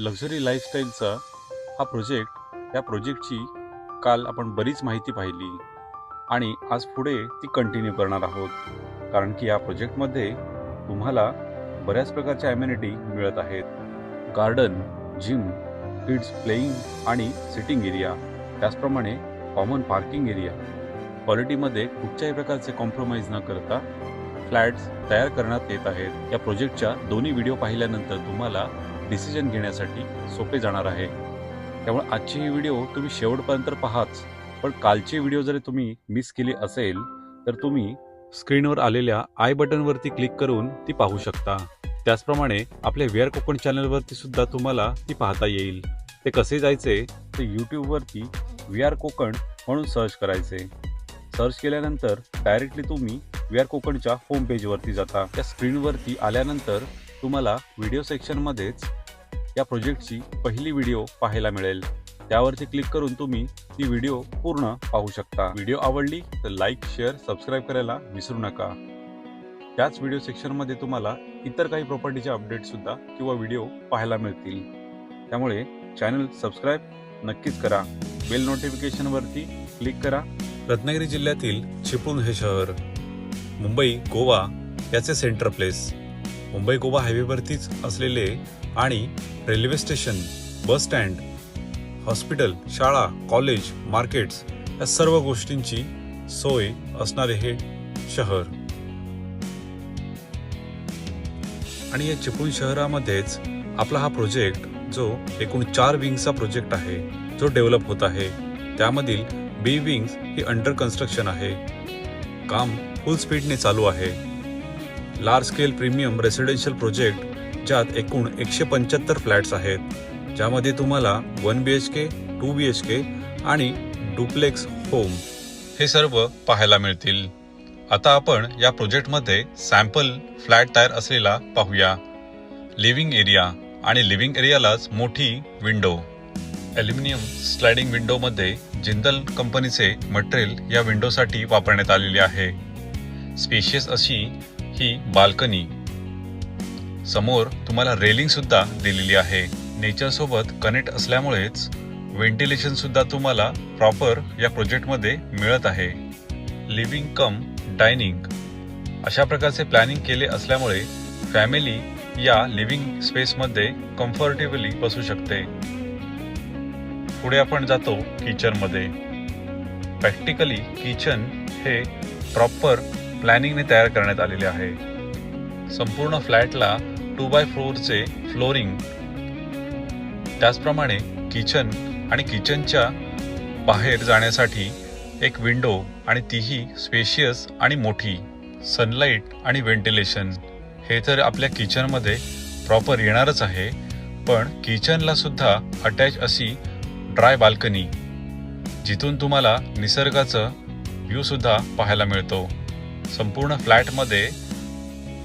Luxury लाईफस्टाईलचा हा project या प्रोजेक्टची काल आपण बरीच माहिती पाहिली. आणि आज पुढे ती कंटिन्यू करणार आहोत. कारण की या प्रोजेक्टमध्ये तुम्हाला बऱ्याच प्रकारच्या ॲम्युनिटी मिळत आहेत. गार्डन जिम किड्स प्लेईंग आणि सिटिंग एरिया त्याचप्रमाणे कॉमन पार्किंग एरिया क्वालिटीमध्ये कुठच्याही प्रकारचे कॉम्प्रोमाइज न करता फ्लॅट्स तयार करण्यात येत आहेत. या प्रोजेक्टच्या दोन्ही व्हिडिओ पाहिल्यानंतर तुम्हाला डिसिजन घेण्यासाठी सोपे जाणार आहे. त्यामुळे आजची ही व्हिडिओ तुम्ही शेवटपर्यंत पाहाच. पण कालची व्हिडिओ जरी तुम्ही मिस केली असेल तर तुम्ही स्क्रीनवर आलेल्या आय बटनवरती क्लिक करून ती पाहू शकता. त्याचप्रमाणे आपल्या वेअर कोकण चॅनलवरती सुद्धा तुम्हाला ती पाहता येईल. ते कसे जायचे तर यूट्यूबवरती व्ही आर कोकण म्हणून सर्च करायचे. सर्च केल्यानंतर डायरेक्टली तुम्ही आर कोकणच्या होम पेजवरती जाता. त्या स्क्रीनवरती आल्यानंतर तुम्हाला व्हिडिओ सेक्शनमध्येच या प्रोजेक्टची पहिली व्हिडिओ पाहायला मिळेल. त्यावरती क्लिक करून तुम्ही ती व्हिडिओ पूर्ण पाहू शकता. व्हिडिओ आवडली तर लाईक शेअर सबस्क्राईब करायला विसरू नका. त्याच व्हिडिओ सेक्शनमध्ये तुम्हाला इतर काही प्रॉपर्टीचे अपडेटसुद्धा किंवा व्हिडिओ पाहायला मिळतील. त्यामुळे चॅनल सबस्क्राईब नक्कीच करा. बेल नोटिफिकेशनवरती क्लिक करा. रत्नागिरी जिल्ह्यातील चिपळूण हे शहर. मुंबई गोवा याचे सेंटर प्लेस मुंबई गोवा हायवेवरतीच असलेले आणि railway station bus stand hospital शाळा कॉलेज मार्केट्स या सर्व गोष्टींची सोय असणारे हे शहर. आणि या चिपळूण शहरामध्येच आपला हा प्रोजेक्ट जो एकूण चार विंग्सचा प्रोजेक्ट आहे जो डेव्हलप होत आहे त्यामधील बी विंग्स ही अंडर कन्स्ट्रक्शन आहे. काम फुल स्पीडने चालू आहे. Large scale premium residential project ज्यात एकूण एकशे पंच्याहत्तर फ्लॅट्स आहेत. ज्यामध्ये तुम्हाला one B H K two B H K आणि डुप्लेक्स होम हे सर्व पाहायला मिळतील. आता आपण या प्रोजेक्टमध्ये सॅम्पल फ्लॅट तयार असलेला पाहूया. लिव्हिंग एरिया आणि लिव्हिंग एरियालाच मोठी विंडो. ॲल्युमिनियम स्लायडिंग विंडोमध्ये जिंदल कंपनीचे मटेरियल या विंडोसाठी वापरण्यात आलेले आहे. स्पेशियस अशी ही बाल्कनी. समोर तुम्हाला रेलिंग सुद्धा दिलेली आहे. नेचर सोबत कनेक्ट असल्यामुळेच व्हेंटिलेशन सुद्धा तुम्हाला प्रॉपर या प्रोजेक्टमध्ये मिळत आहे. Living cum dining. अशा प्रकारचे प्लॅनिंग केले असल्यामुळे फॅमिली या लिव्हिंग स्पेसमध्ये कम्फर्टेबली बसू शकते. पुढे आपण जातो किचनमध्ये प्रॅक्टिकली किचन हे प्रॉपर प्लॅनिंगने तयार करण्यात आलेले आहे. संपूर्ण फ्लॅटला टू बाय फोरचे फ्लोरिंग त्याचप्रमाणे किचन आणि किचनच्या बाहेर जाण्यासाठी एक विंडो आणि तीही स्पेशियस आणि मोठी सनलाईट आणि व्हेंटिलेशन हे तर आपल्या किचनमध्ये प्रॉपर येणारच आहे पण किचनला सुद्धा अटॅच अशी ड्राय बाल्कनी जिथून तुम्हाला निसर्गाचं व्ह्यूसुद्धा पाहायला मिळतो. संपूर्ण फ्लॅटमध्ये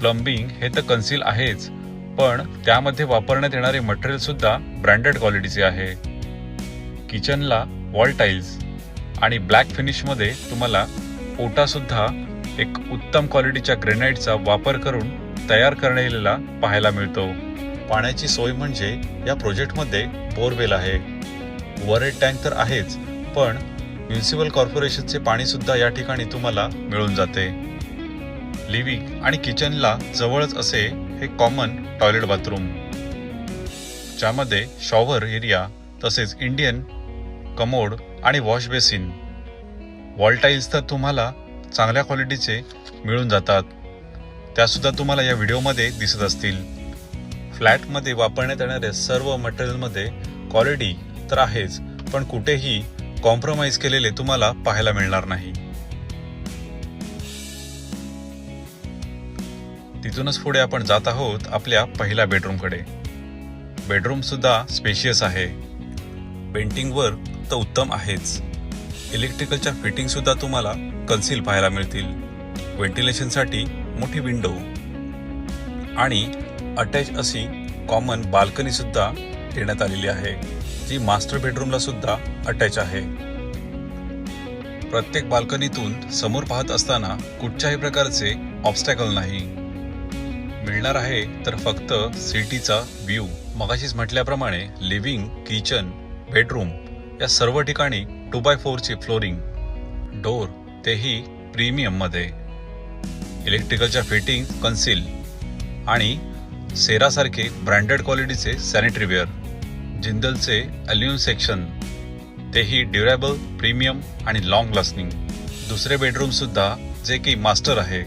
प्लंबिंग हे तर कन्सील आहेच पण त्यामध्ये वापरण्यात येणारे मटेरियल सुद्धा ब्रँडेड क्वालिटीचे आहे. किचनला वॉल टाईल्स आणि ब्लॅक फिनिशमध्ये तुम्हाला ओटासुद्धा एक उत्तम क्वालिटीच्या ग्रेनाइटचा वापर करून तयार करण्याला पाहायला मिळतो. पाण्याची सोय म्हणजे या प्रोजेक्टमध्ये बोरवेल आहे. वरेड टँक तर आहेच पण म्युन्सिपल कॉर्पोरेशनचे पाणी सुद्धा या ठिकाणी तुम्हाला मिळून जाते. लिव्हिंग आणि किचनला जवळच असे हे कॉमन टॉयलेट बाथरूम ज्यामध्ये शॉवर एरिया तसेच इंडियन कमोड आणि वॉश बेसिन वॉल टाईल्स तर तुम्हाला चांगल्या क्वालिटीचे मिळून जातात. त्यासुद्धा तुम्हाला या व्हिडिओमध्ये दिसत असतील. फ्लॅटमध्ये वापरण्यात येणाऱ्या सर्व मटेरियलमध्ये क्वालिटी तर आहेच पण कुठेही कॉम्प्रोमाइज केलेले तुम्हाला पाहायला मिळणार नाही. तिथूनच पुढे आपण जात आहोत आपल्या पहिल्या बेडरूमकडे बेडरूम सुद्धा स्पेशियस आहे. पेंटिंग वर्क तर उत्तम आहेच. इलेक्ट्रिकलच्या फिटिंग सुद्धा तुम्हाला कन्सील पाहायला मिळतील. व्हेंटिलेशनसाठी मोठी विंडो आणि अटॅच अशी कॉमन बाल्कनी सुद्धा देण्यात आलेली आहे. जी मास्टर बेडरूमला सुद्धा अटॅच आहे. प्रत्येक बाल्कनीतून समोर पाहत असताना कुठच्याही प्रकारचे ऑब्स्टॅकल नाही. मिळणार आहे तर फक्त सिटीचा व्ह्यू मगाशीच म्हटल्याप्रमाणे लिव्हिंग किचन बेडरूम या सर्व ठिकाणी टू बाय फोरची फ्लोरिंग डोर तेही प्रीमियममध्ये इलेक्ट्रिकलच्या फिटिंग कन्सिल आणि सेरासारखे ब्रँडेड क्वालिटीचे सॅनिटरी वेअर जिंदलचे अल्युन सेक्शन तेही ड्युरेबल प्रीमियम आणि लॉंग लास्टिंग दुसरे बेडरूमसुद्धा जे की मास्टर आहे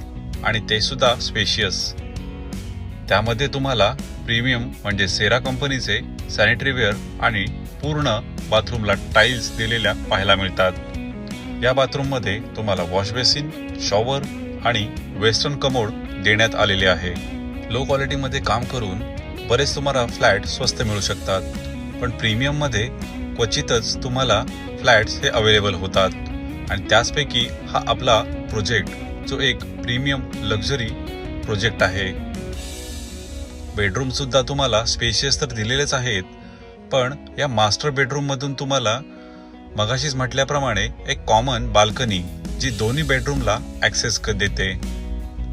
आणि ते सुद्धा स्पेशियस त्यामध्ये तुम्हाला प्रीमियम म्हणजे सेरा कंपनीचे सॅनिटरीवेअर आणि पूर्ण बाथरूमला टाईल्स दिलेल्या पाहायला मिळतात. या बाथरूममध्ये तुम्हाला वॉश बेसिन शॉवर आणि वेस्टर्न कमोड देण्यात आलेले आहे. लो क्वालिटीमध्ये काम करून बरेच तुम्हाला फ्लॅट स्वस्त मिळू शकतात. पण प्रीमियममध्ये क्वचितच तुम्हाला फ्लॅट्स हे अवेलेबल होतात. आणि त्याचपैकी हा आपला प्रोजेक्ट जो एक प्रीमियम लक्झरी प्रोजेक्ट आहे. बेडरूमसुद्धा तुम्हाला स्पेशियस तर दिलेलेच आहेत पण या मास्टर बेडरूममधून तुम्हाला मगाशीच म्हटल्याप्रमाणे एक कॉमन बाल्कनी जी दोन्ही बेडरूमला ऍक्सेस देते.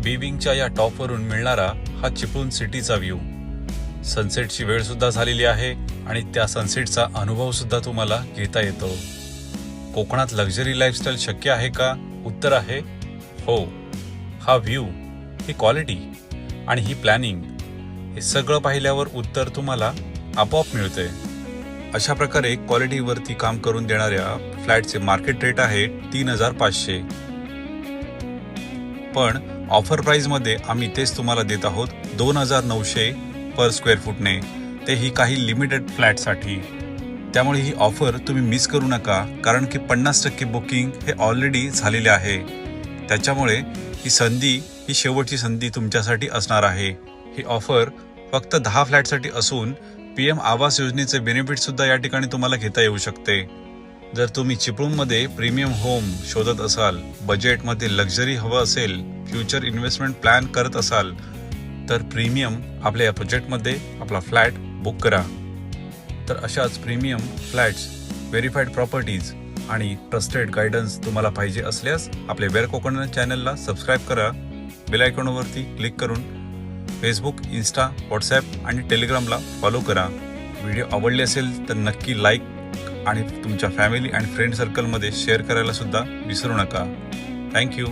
बीबिंगच्या या टॉपवरून मिळणारा हा चिपळूण सिटीचा व्ह्यू सनसेटची वेळसुद्धा झालेली आहे. आणि त्या सनसेटचा अनुभव सुद्धा तुम्हाला घेता येतो. कोकणात लक्झरी लाईफस्टाईल शक्य आहे का? उत्तर आहे हो. हा व्ह्यू ही क्वालिटी आणि ही प्लॅनिंग हे सगळं पाहिल्यावर उत्तर तुम्हाला आपोआप मिळते. अशा प्रकारे क्वालिटीवरती काम करून देणाऱ्या फ्लॅटचे मार्केट रेट आहे तीन हजार पाचशे. पण ऑफर प्राईजमध्ये आम्ही तेच तुम्हाला देत आहोत दोन हजार नऊशे पर स्क्वेअर फूटने तेही काही लिमिटेड फ्लॅटसाठी त्यामुळे ही ऑफर तुम्ही मिस करू नका कारण की पन्नास टक्के बुकिंग हे ऑलरेडी झालेले आहे. त्याच्यामुळे ही संधी ही शेवटची संधी तुमच्यासाठी असणार आहे. ही ऑफर फक्त दहा फ्लॅटसाठी असून पी एम आवास योजनेचे बेनिफिटसुद्धा या ठिकाणी तुम्हाला घेता येऊ शकते. जर तुम्ही चिपळूणमध्ये प्रीमियम होम शोधत असाल बजेटमध्ये लक्झरी हवं असेल फ्युचर इन्व्हेस्टमेंट प्लॅन करत असाल तर प्रीमियम आपल्या या बजेटमध्ये आपला फ्लॅट बुक करा. तर अशाच प्रीमियम फ्लॅट्स व्हेरीफाईड प्रॉपर्टीज आणि ट्रस्टेड गायडन्स तुम्हाला पाहिजे असल्यास आपल्या वेअर कोकण चॅनलला सबस्क्राईब करा. बेल आयकॉनवरती क्लिक करून फेसबुक इन्स्टा व्हॉट्सॲप आणि टेलिग्रामला फॉलो करा. व्हिडिओ आवडले असेल तर नक्की लाईक आणि तुमच्या फॅमिली अँड फ्रेंड सर्कलमध्ये शेअर करायला सुद्धा विसरू नका. थँक्यू